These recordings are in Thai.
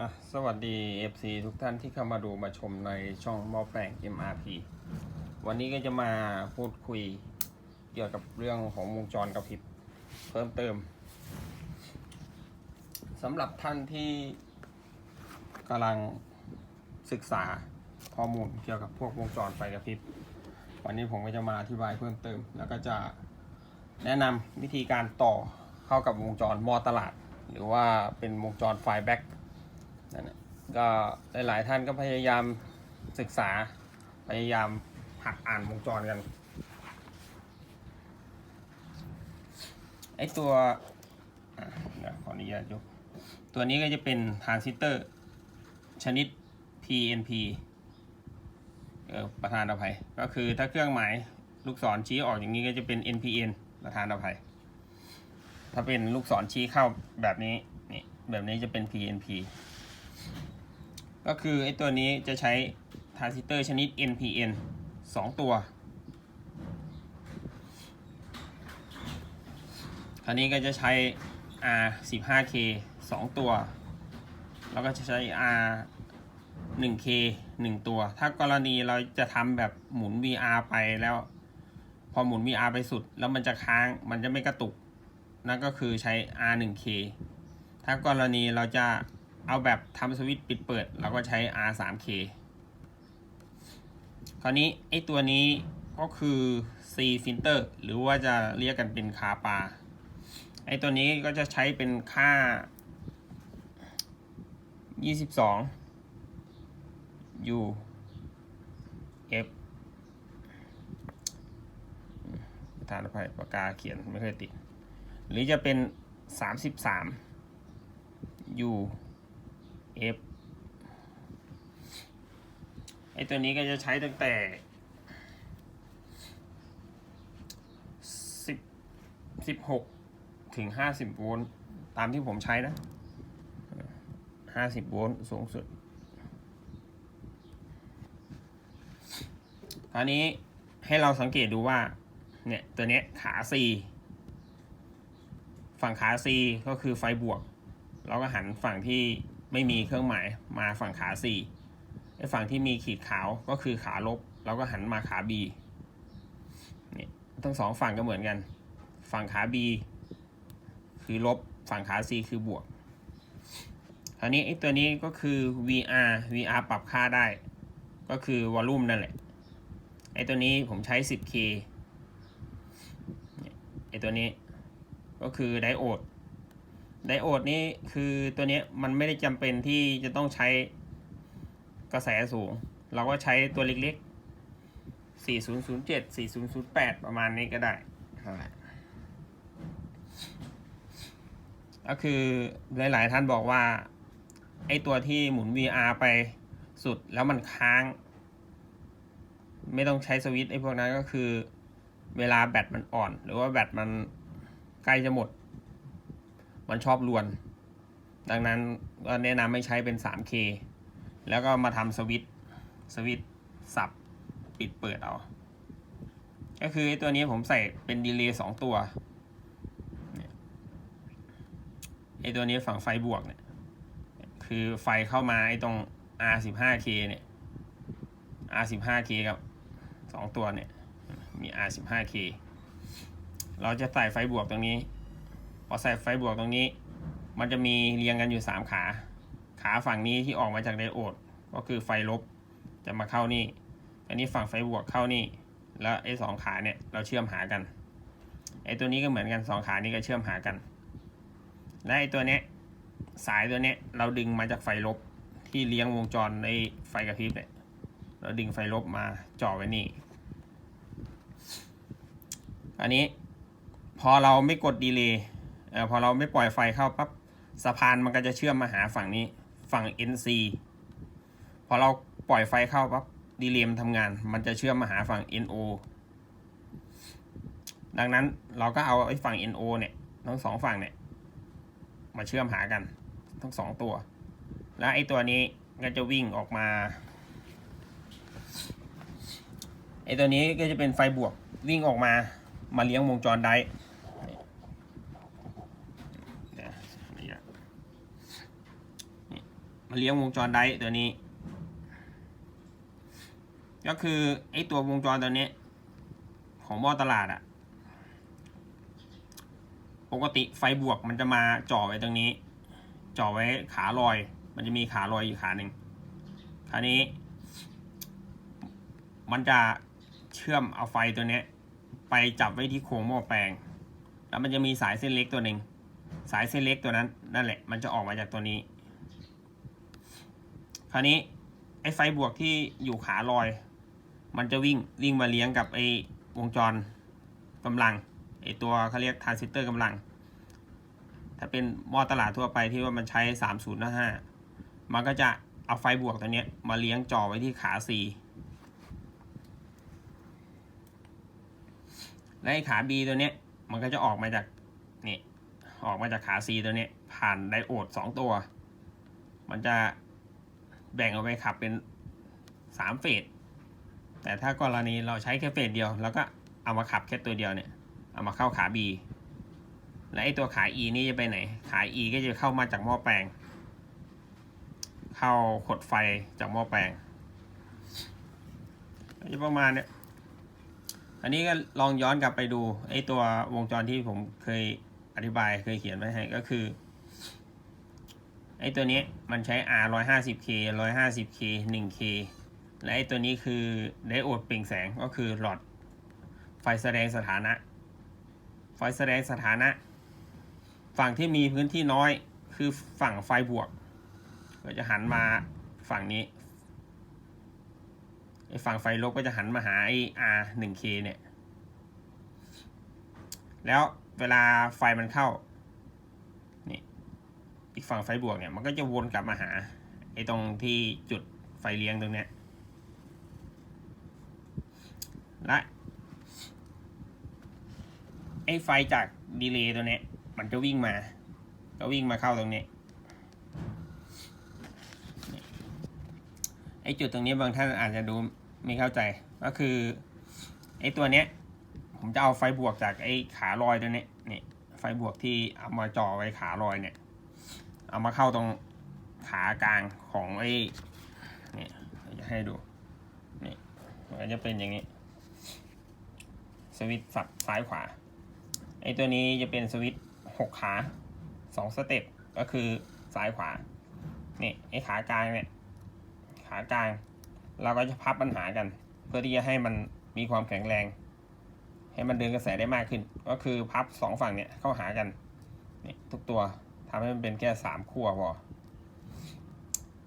อะสวัสดี FC ทุกท่านที่เข้ามาดูมาชมในช่องหม้อแปลง MRP วันนี้ก็จะมาพูดคุยเกี่ยวกับเรื่องของวงจรกระพริบเพิ่มเติมสำหรับท่านที่กำลังศึกษาข้อมูลเกี่ยวกับพวกวงจรไฟกระพริบ วันนี้ผมก็จะมาอธิบายเพิ่มเติม แล้วก็จะแนะนำวิธีการต่อเข้ากับวงจรมอตลาด หรือว่าเป็นวงจรไฟแบ็ก นั่นก็หลาย ๆ ท่านก็พยายามศึกษา พยายามหัดอ่านวงจรกัน ไอตัวขออนุญาตยก ตัวนี้ก็จะเป็นทรานซิสเตอร์ ชนิด PNP ประธานอภัย ก็คือถ้าเครื่องหมายลูกศรชี้ออกอย่างนี้ก็จะเป็น NPN ประธานอภัย ถ้าเป็นลูกศรชี้เข้าแบบนี้นี่แบบนี้จะเป็น PNP ก็คือไอ้ตัวนี้จะใช้ทรานซิสเตอร์ชนิด NPN 2 ตัว คราวนี้ก็จะใช้ R 15K 2 ตัว แล้วก็จะใช้ R 1K 1 ตัว ถ้ากรณีเราจะทำแบบหมุน VR ไปแล้ว พอหมุน VR ไปสุด แล้วมันจะค้างมันจะไม่กระตุก นั่นก็คือใช้ R 1K ถ้ากรณีเราจะ เอาแบบทำสวิตช์ปิดเปิดเราก็ใช้ R 3K คราวนี้ไอตัวนี้ก็คือ C filter หรือว่าจะเรียกกันเป็นคาปาไอตัวนี้ก็จะใช้เป็นค่า 22 U F ประธานอภัยปากกาเขียนไม่เคยติด หรือจะเป็น 33 U F ไอตัวนี้ก็จะใช้ตั้งแต่สิบสิบหกถึงห้าสิบโวลต์ตามที่ผมใช้นะห้าสิบโวลต์สูงสุดคราวนี้ให้เราสังเกตดูว่า เนี่ย ตัวเนี้ยขา C ฝั่งขา C ก็คือไฟบวก เราก็หันฝั่งที่ ไม่มีเครื่องหมายมาฝั่งขา C ไอ้ฝั่งที่มีขีดขาวก็คือขาลบเราก็หันมาขา B นี่ทั้งสองฝั่งก็เหมือนกัน ฝั่งขา B คือลบฝั่งขา C คือบวกคราวนี้ไอ้ตัวนี้ก็คือ VR VR ปรับค่าได้ ก็คือวอลลุ่มนั่นแหละ ไอ้ตัวนี้ผมใช้ 10K เนี่ยไอ้ตัวนี้ก็คือไดโอด ไดโอดนี่คือตัวเนี้ยมันไม่ได้จำเป็นที่จะต้องใช้กระแสสูง เราก็ใช้ตัวเล็กๆ 4007 4008 ประมาณนี้ก็ได้นั่นแหละก็คือหลายๆท่านบอกว่าไอตัวที่หมุน VR ไปสุดแล้วมันค้าง ไม่ต้องใช้สวิตช์ไอพวกนั้นก็คือ เวลาแบตมันอ่อน หรือว่าแบตมันใกล้จะหมด มันชอบลวน ดังนั้นก็แนะนำให้ใช้เป็น 3K แล้วก็มาทำสวิตสวิตสับปิดเปิดเอา ก็คือไอ้ตัวนี้ผมใส่เป็นดีเลย์สองตัวไอ้ตัวนี้ฝั่งไฟบวกเนี่ย คือไฟเข้ามาไอ้ตรง R15K เนี่ย R15K กับสองตัวเนี่ย มี R15K เราจะใส่ไฟบวกตรงนี้ อใส่ไฟบวกตรงนี้ มันจะมีเรียงกันอยู่ 3 ขา ขาฝั่งนี้ที่ออกมาจากไดโอด ก็คือไฟลบจะมาเข้านี่ อันนี้ฝั่งไฟบวกเข้านี่ แล้วไอ้สองขาเนี่ยเราเชื่อมหากัน ไอ้ตัวนี้ก็เหมือนกันสองขานี้ก็เชื่อมหากัน และไอ้ตัวเนี้ยสายตัวเนี้ยเราดึงมาจากไฟลบที่เลี้ยงวงจรในไฟกระพริบเนี่ย เราดึงไฟลบมาจ่อไว้นี่ อันนี้พอเราไม่กดดีเลย์ พอเราไม่ปล่อยไฟเข้าปั๊บสะพานมันก็จะเชื่อมมาหาฝั่งนี้ฝั่ง NC พอเราปล่อยไฟเข้าปั๊บดีเลย์มันทำงาน มันจะเชื่อมมาหาฝั่ง NO ดังนั้นเราก็เอาไอ้ฝั่ง NO เนี่ยทั้งสองฝั่งเนี่ยมาเชื่อมหากันทั้งสองตัว แล้วไอ้ตัวนี้ก็จะวิ่งออกมาไอ้ตัวนี้ก็จะเป็นไฟบวกวิ่งออกมามาเลี้ยงวงจรไดร์เดี๋ยวขออนุญาตนี่ มาเลี้ยงวงจรไดร์ตัวนี้ ก็คือไอตัววงจรตัวนี้ ของหม้อตลาดอะปกติไฟบวกมันจะมาจ่อไว้ตรงนี้ จ่อไว้ขาลอย มันจะมีขาลอยอยู่ขาหนึ่งคราวนี้ มันจะเชื่อมเอาไฟตัวนี้ ไปจับไว้ที่โครงหม้อแปลง แล้วมันจะมีสายเส้นเล็กตัวหนึ่งสายเส้นเล็กตัวนั้นนั่นแหละ มันจะออกมาจากตัวนี้ คราวนี้ไอ้ไฟบวกที่อยู่ขาลอย มันจะวิ่งวิ่งมาเลี้ยงกับไอ้วงจรกำลังไอ้ตัวเขาเรียกทรานซิสเตอร์กำลัง ถ้าเป็นหม้อตลาดทั่วไปที่ว่ามันใช้สามศูนย์ห้ามันก็จะเอาไฟบวกตัวเนี้ยมาเลี้ยงจ่อไว้ที่ขา C และไอ้ขา B ตัวเนี้ยมันก็จะออกมาจากนี่ออกมาจากขา C ตัวเนี้ยผ่านไดโอดสองตัว มันจะ แบ่งออกไปขับเป็นสามเฟสแต่ถ้ากรณีเราใช้แค่เฟสเดียวแล้วก็เอามาขับแค่ตัวเดียวเนี่ย เอามาเข้าขา B และไอตัวขา E นี่จะไปไหน ขา E ก็จะเข้ามาจากหม้อแปลง เข้าขดไฟจากหม้อแปลงจะประมาณเนี้ยอันนี้ก็ลองย้อนกลับไปดูไอตัววงจรที่ผมเคยอธิบายเคยเขียนไว้ให้ก็คือ ไอตัวนี้มันใช้ R 150K 150K 1K และไอตัวนี้คือไดโอดเปล่งแสงก็คือหลอดไฟแสดงสถานะ ไฟแสดงสถานะ ฝั่งที่มีพื้นที่น้อยคือฝั่งไฟบวก ก็จะหันมาฝั่งนี้ไอ้ฝั่งไฟลบก็จะหันมาหาไอ้ R 1K เนี่ย แล้วเวลาไฟมันเข้า อีกฝั่งไฟบวกเนี่ยมันก็จะวนกลับมาหาไอ้ตรงที่จุดไฟเลี้ยงตรงเนี้ยและไอ้ไฟจากดีเลย์ตัวเนี้ยมันจะวิ่งมา ก็วิ่งมาเข้าตรงนี้ไอ้จุดตรงนี้บางท่านอาจจะดูไม่เข้าใจก็คือไอ้ตัวเนี้ยผมจะเอาไฟบวกจากไอ้ขาลอยตัวเนี้ยนี่ไฟบวกที่เอามาจ่อไว้ขาลอยเนี่ย เอามาเข้าตรงขากลางของไอ้นี่จะให้ดูนี่มันจะเป็นอย่างนี้ สวิตสับซ้ายขวาไอ้ตัวนี้จะเป็นสวิตหกขาสองสเต็ปก็คือซ้ายขวานี่ไอ้ขากลางเนี่ยขากลาง เราก็จะพับปัญหากัน เพื่อที่จะให้มันมีความแข็งแรง ให้มันเดินกระแสได้มากขึ้น ก็คือพับสองฝั่งเนี่ยเข้าหากันนี่ทุกตัว ทำให้มันเป็นแค่สามขั้วพอ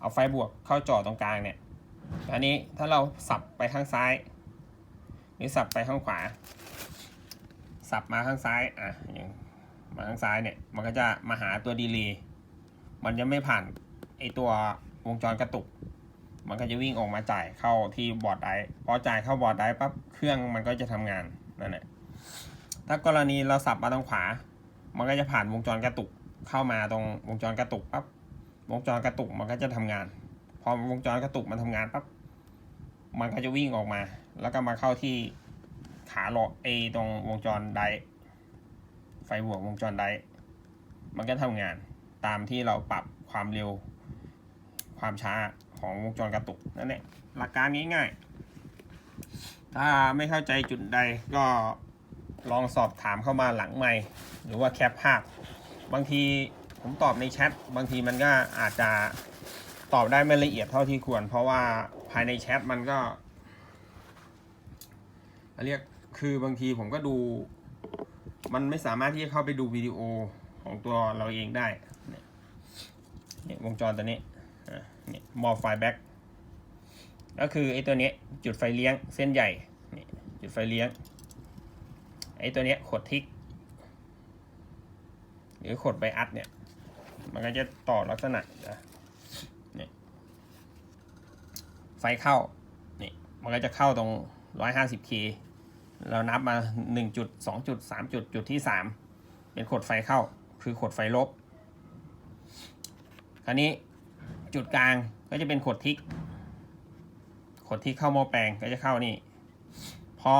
เอาไฟบวกเข้าจอตรงกลางเนี่ยอันนี้ถ้าเราสับไปข้างซ้ายหรือสับไปข้างขวา สับมาข้างซ้ายอะอย่างมาข้างซ้ายเนี่ยมันก็จะมาหาตัวดีเลย์มันจะไม่ผ่านไอตัววงจรกระตุก มันก็จะวิ่งออกมาจ่ายเข้าที่บอร์ดไดร์พอจ่ายเข้าบอร์ดไดร์ปั๊บเครื่องมันก็จะทำงานนั่นแหละถ้ากรณีเราสับมาตรงขวา มันก็จะผ่านวงจรกระตุก เข้ามาตรงวงจรกระตุกปั๊บวงจรกระตุกมันก็จะทำงาน พอวงจรกระตุกมันทำงานปั๊บมันก็จะวิ่งออกมา แล้วก็มาเข้าที่ขาหลอกไอตรงวงจรไดไฟบวกวงจรไดมันก็ทำงานตามที่เราปรับความเร็ว ความช้าของวงจรกระตุกนั่นแหละหลักการง่ายๆ ถ้าไม่เข้าใจจุดใดก็ลองสอบถามเข้ามาหลังไมค์หรือว่าแคปภาพ บางทีผมตอบในแชทบางทีมันก็อาจจะตอบได้ไม่ละเอียดเท่าที่ควร เพราะว่าภายในแชทมันก็เรียกคือบางทีผมก็ดู มันไม่สามารถที่จะเข้าไปดูวิดีโอของตัวเราเองได้เนี่ยวงจรตัวนี้เนี่ยมอไฟแบ็กก็คือไอ้ตัวนี้จุดไฟเลี้ยงเส้นใหญ่นี่จุดไฟเลี้ยงไอ้ตัวนี้ขดทิก หรือขดไบอัดเนี่ย มันก็จะต่อลักษณะนะนี่ไฟเข้านี่มันก็จะเข้าตรง 150K เรานับมา 1 จุด 2 จุด 3 จุด จุดที่ 3 เป็นขดไฟเข้า คือขดไฟลบ คราวนี้จุดกลางก็จะเป็นขดทิก ขดทิกเข้าหม้อแปลงก็จะเข้านี่ พอ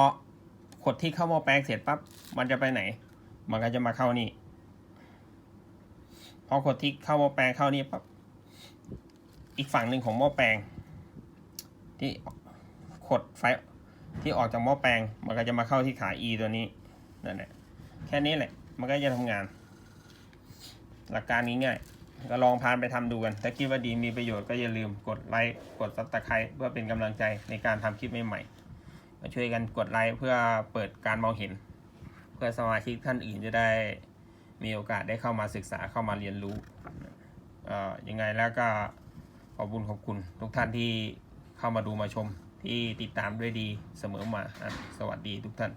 ขดทิกเข้าหม้อแปลงเสร็จปั๊บ มันจะไปไหน มันก็จะมาเข้านี่ พอขดทิกเข้าหม้อแปลงเข้านี่ปั๊บอีกฝั่งหนึ่งของหม้อแปลง ที่ขดไฟที่ออกจากหม้อแปลง มันก็จะมาเข้าที่ขา E ตัวนี้นั่นแหละแค่นี้แหละ มันก็จะทำงาน หลักการนี้ง่ายก็ลองพานไปทำดูกัน ถ้าคิดว่าดีมีประโยชน์ก็อย่าลืมกดไลค์กดซับสไครต์เพื่อเป็นกำลังใจในการทำคลิปใหม่ๆมาช่วยกันกดไลค์เพื่อเปิดการมองเห็น เพื่อสมาชิกท่านอื่นจะได้ มีโอกาสได้เข้ามาศึกษาเข้ามาเรียนรู้ยังไงแล้วก็ขอบคุญขอบคุณทุกท่านที่เข้ามาดูมาชมที่ติดตามด้วยดีเสมอมาอสวัสดีทุกท่าน